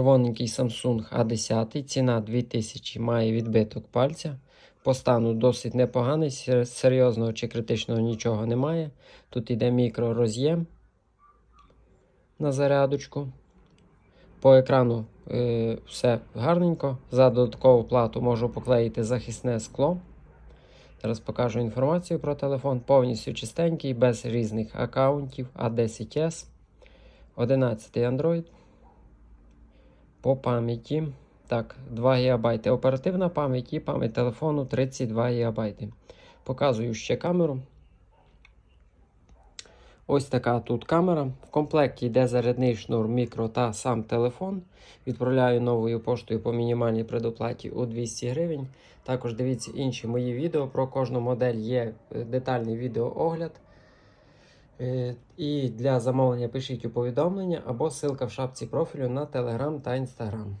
Червоненький Samsung A10, ціна 2000, має відбиток пальця. По стану досить непоганий, серйозного чи критичного нічого немає. Тут йде мікророз'єм на зарядочку. По екрану е, все гарненько. За додаткову плату можу поклеїти захисне скло. Зараз покажу інформацію про телефон. Повністю чистенький, без різних аккаунтів. A10S, 11 Android. По пам'яті. Так, 2 ГБ оперативна пам'ять і пам'ять телефону 32 ГБ. Показую ще камеру. Ось така тут камера. В комплекті йде зарядний шнур, мікро та сам телефон. Відправляю новою поштою по мінімальній предоплаті у 200 гривень. Також дивіться інші мої відео. Про кожну модель є е, детальний відеоогляд. Е, І для замовлення пишіть у повідомлення або ссылка в шапці профілю на Telegram та Instagram.